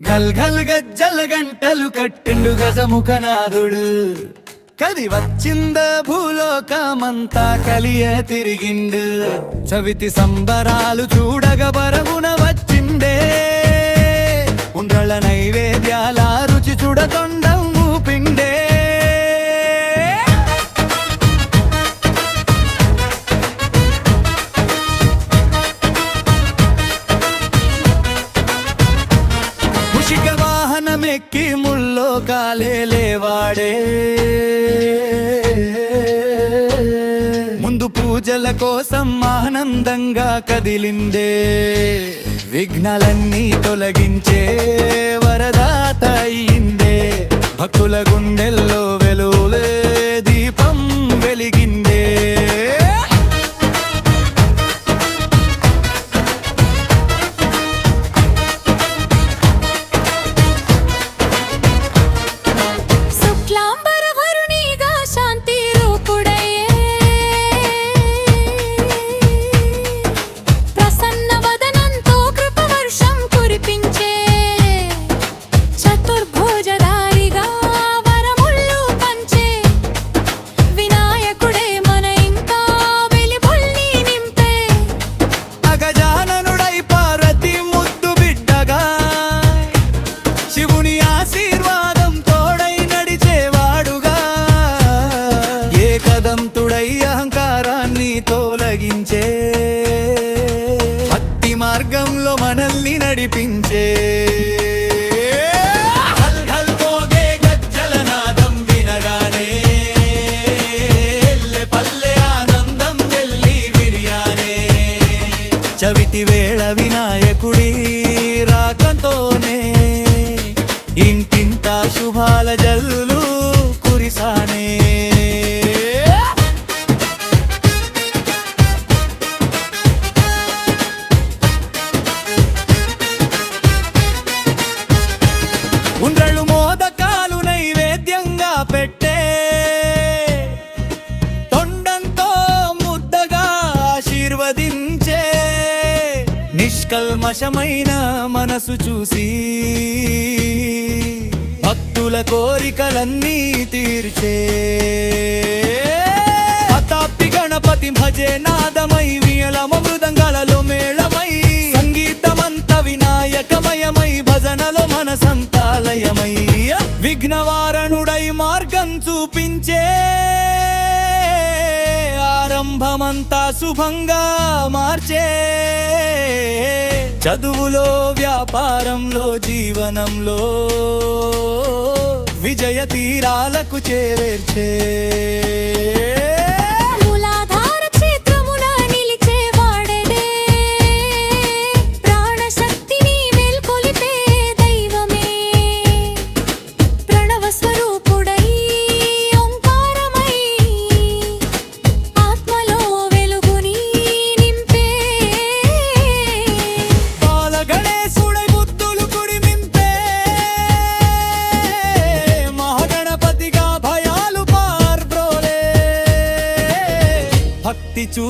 గల్ గల్ గజ్జల గంటలు కట్టిండు గజముఖనాథుడు కది వచ్చింద భూలోకమంతా కలియ తిరిగిండు. చవితి సంబరాలు చూడగ బరగున వచ్చిండే. ఉండ్రళ్ళ నైవేద్యాల రుచి చూడతొండం వాహనమెక్కి ముల్లో కాలేవాడే ముందు పూజల కోసం ఆనందంగా కదిలిందే విఘ్నాలన్నీ తొలగించే వరదాత అయిందే భక్తుల గుండెల్లో చవితి వేళ వినాయకుడి రాకంతోనే ఇంటింత శుభాల జల్లు కురిసానే. ఉండ్రళ్ళు మోదకాలు నైవేద్యంగా పెట్టే నిష్కల్మషమైన మనసు చూసి భక్తుల కోరికలన్నీ తీర్చే అతాప్తి గణపతి భజే నాదమై వియలమ మృదంగాలలో మేళమై సంగీతమంత వినాయకమయమై భజనలో మనసంతాలయమై విఘ్నవారణుడై మార్గం చూపించే అంతా శుభంగా మార్చే. చదువులో వ్యాపారంలో జీవనంలో విజయ తీరాలకు చేర్చే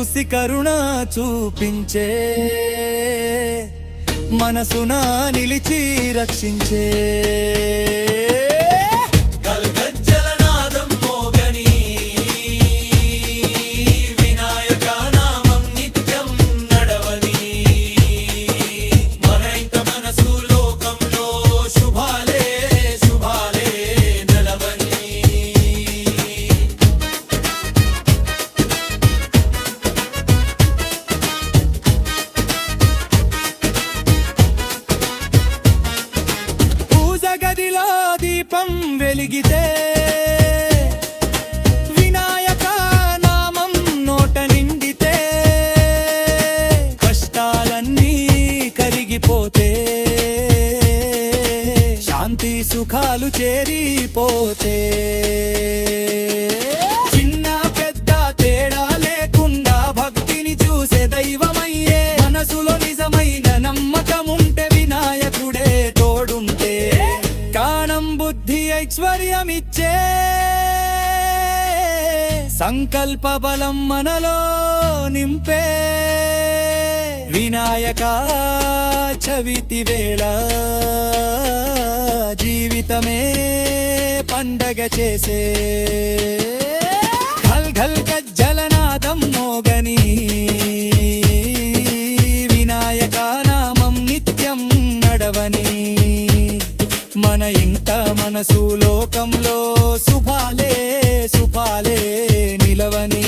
చూసి కరుణ చూపించే మనసున నిలిచి రక్షించే. వెలిగితే వినాయక నామం నోట నిండితే కష్టాలన్నీ కరిగిపోతే శాంతి సుఖాలు చేరిపోతే సంకల్ప బలం మనలో నింపే వినాయక చవితి వేళ జీవితమే పండగ చేసే. ఘల్ ఘల్ గజ్జలనాదం మోగని వినాయక నామం నిత్యం నడవని మన ఇంట మనసు లోకంలో శుభాలే శుభాలే నిలవని.